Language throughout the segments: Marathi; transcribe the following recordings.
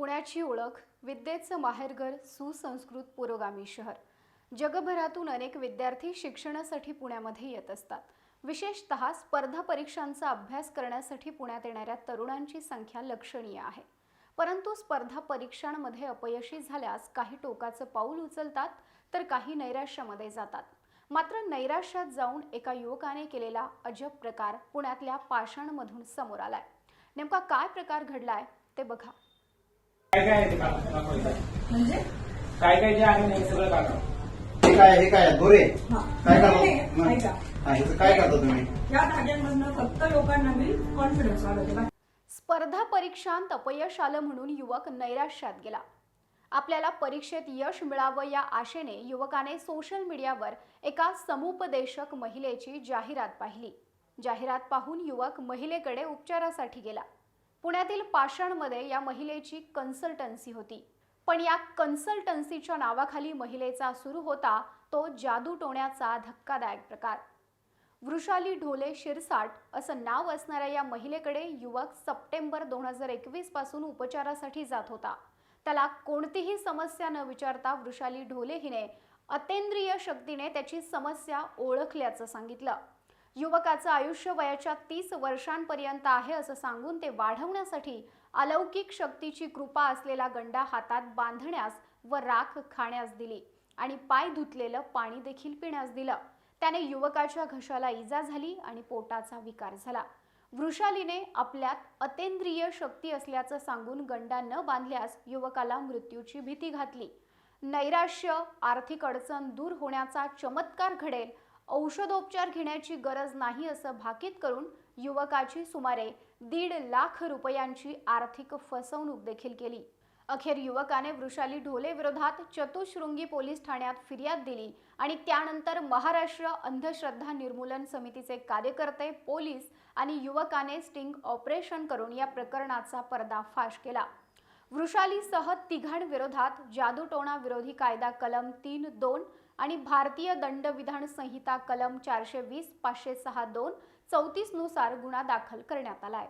पुण्याची ओळख विद्येचं माहेरघर सुसंस्कृत पुरोगामी शहर. जगभरातून अनेक विद्यार्थी शिक्षणासाठी पुण्यामध्ये येत असतात. विशेषत स्पर्धा परीक्षांचा अभ्यास करण्यासाठी पुण्यात येणाऱ्या तरुणांची संख्या लक्षणीय आहे. परंतु स्पर्धा परीक्षांमध्ये अपयशी झाल्यास काही टोकाचं पाऊल उचलतात तर काही नैराश्यामध्ये जातात. मात्र नैराश्यात जाऊन एका युवकाने केलेला अजब प्रकार पुण्यातल्या पाषाणमधून समोर आलाय. नेमका काय प्रकार घडलाय ते बघा. काय काय आहे ते काढा. म्हणजे? काय काय जे आहे ना हे सगळं काढा. हे काय हे काय दोरे? हा. काय नाही, करतो नाही. हा, ह्याचं काय करता तुम्ही? या धाग्यांमधनं फक्त लोकांना मी कॉन्फिडन्स वाढवते. स्पर्धा परीक्षांत अपयश आलं म्हणून युवक नैराश्यात गेला. आपल्याला परीक्षेत यश मिळावं या आशेने युवकाने सोशल मीडियावर एका समुपदेशक महिलेची जाहिरात पाहिली. जाहिरात पाहून युवक महिलेकडे उपचारासाठी गेला. पुण्यातील पाषाणमध्ये या महिलेची कन्सल्टन्सी होती. पण या कन्सल्टन्सीच्या नावाखाली महिलेचा सुरू होता तो जादू टोण्याचा धक्कादायक प्रकार. वृषाली ढोले शिरसाट असं नाव असणाऱ्या या महिलेकडे युवक सप्टेंबर दोन हजार एकवीसपासून उपचारासाठी जात होता. त्याला कोणतीही समस्या न विचारता वृषाली ढोले हिने अतेंद्रिय शक्तीने त्याची समस्या ओळखल्याचं सांगितलं. युवकाचं आयुष्य वयाच्या तीस वर्षांपर्यंत आहे असं सांगून ते वाढवण्यासाठी अलौकिक शक्तीची कृपा असलेला गंडा हातात बांधण्यास व राख खाण्यास दिली आणि पाय धुतलेलं पाणी देखील पिण्यास दिलं. त्याने युवकाच्या घशाला इजा झाली आणि पोटाचा विकार झाला. वृषालीने आपल्यात अतेंद्रिय शक्ती असल्याचं सांगून गंडा न बांधल्यास युवकाला मृत्यूची भीती घातली. नैराश्य आर्थिक अडचण दूर होण्याचा चमत्कार घडेल औषधोपचार घेण्याची गरज नाही असं भाकीत करून युवकाची सुमारे दीड लाख रुपयांची आर्थिक फसवणूक देखील केली. अखेर युवकाने वृषाली ढोले विरोधात चतुशृंगी पोलीस ठाण्यात फिर्याद दिली आणि त्यानंतर महाराष्ट्र अंधश्रद्धा निर्मूलन समितीचे कार्यकर्ते पोलीस आणि युवकाने स्टिंग ऑपरेशन करून या प्रकरणाचा पर्दाफाश केला. वृषालीसह तिघांविरोधात जादूटोणा विरोधी कायदा कलम तीन दोन आणि भारतीय दंडविधान संहिता कलम चारशे वीस पाचशे सहा दोन चौतीसनुसार गुन्हा दाखल करण्यात आलाय.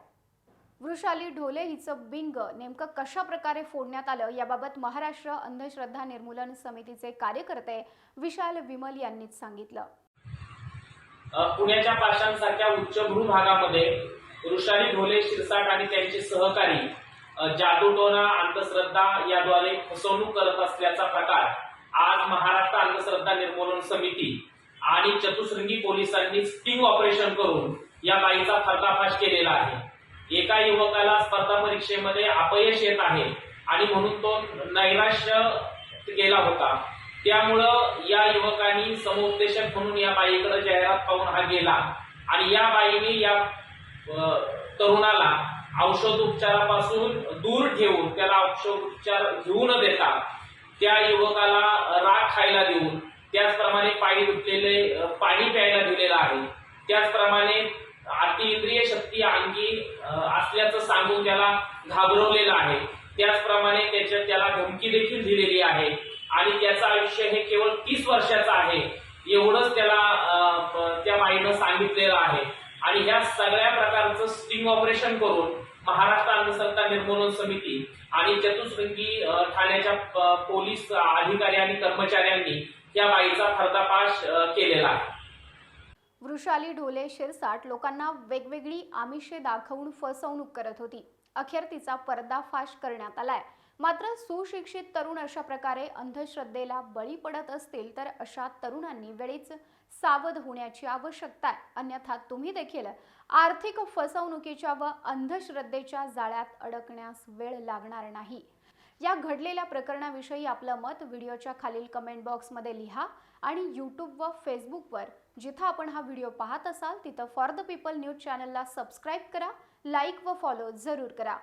वृषाली ढोले हिचं बिंग नेमकं कशा प्रकारे फोडण्यात आलं याबाबत महाराष्ट्र अंधश्रद्धा निर्मूलन समितीचे कार्यकर्ते विशाल विमल यांनीच सांगितलं. पुण्याच्या पाषाणसारख्या उच्चभ्रू भागामध्ये वृषाली ढोले शिरसाट आणि त्यांचे सहकारी जादूटोना अंधश्रद्धा याद्वारे फसवणूक करत असल्याचा प्रकार आज महाराष्ट्र अंधश्रद्धा निर्मूलन समिती आणि चतुश्रंगी पोलिसांनी स्टिंग ऑपरेशन करून या बाईचा पर्दाफाश केलेला आहे. एका युवकाला स्पर्धा परीक्षेमध्ये अपयश येत आहे आणि म्हणून तो नैराश्य गेला होता. त्यामुळं या युवकांनी समुपदेशक म्हणून या बाईकडे जाहिरात पाहून हा गेला आणि या बाईने या तरुणाला औषध उपचारापासून दूर ठेवून त्याला औषधोपचार घेऊ न देता त्या युवकाला राग खायला देऊन त्याचप्रमाणे पाणी धुतलेले पाणी प्यायला दिलेलं आहे. त्याचप्रमाणे अतिइंद्रिय शक्ती अंगी असल्याचं सांगून त्याला घाबरवलेलं आहे. त्याचप्रमाणे त्याच्या त्याला धमकी देखील दिलेली आहे. आणि त्याचं आयुष्य हे केवळ तीस वर्षाचं आहे. एवढंच त्याला त्या बाईनं सांगितलेलं आहे. आणि ह्या सगळ्या प्रकारचं स्टिंग ऑपरेशन करून महाराष्ट्र अंधश्रद्धा निर्मूलन समिती आणि चतुशृंगी ठाण्याच्या पोलीस अधिकारी आणि कर्मचाऱ्यांनी या बाईचा पर्दाफाश केलेला आहे. वृषाली ढोले शिरसाट लोकांना वेगवेगळी आमिषे दाखवून फसवणूक करत होती. अखेर तिचा पर्दाफाश करण्यात आलाय. मात्र सुशिक्षित तरुण अशा प्रकारे अंधश्रद्धेला बळी पडत असतील तर अशा तरुणांनी वेळीच सावध होण्याची आवश्यकता आहे. अन्यथा तुम्ही देखील आर्थिक फसवणुकीच्या व अंधश्रद्धेच्या जाळ्यात अडकण्यास वेळ लागणार नाही. या घडलेल्या प्रकरणाविषयी आपलं मत व्हिडिओच्या खालील कमेंट बॉक्समध्ये लिहा आणि यूट्यूब व फेसबुकवर जिथं आपण हा व्हिडिओ पाहत असाल तिथं फॉर द पीपल न्यूज चॅनलला सबस्क्राईब करा लाईक व फॉलो जरूर करा.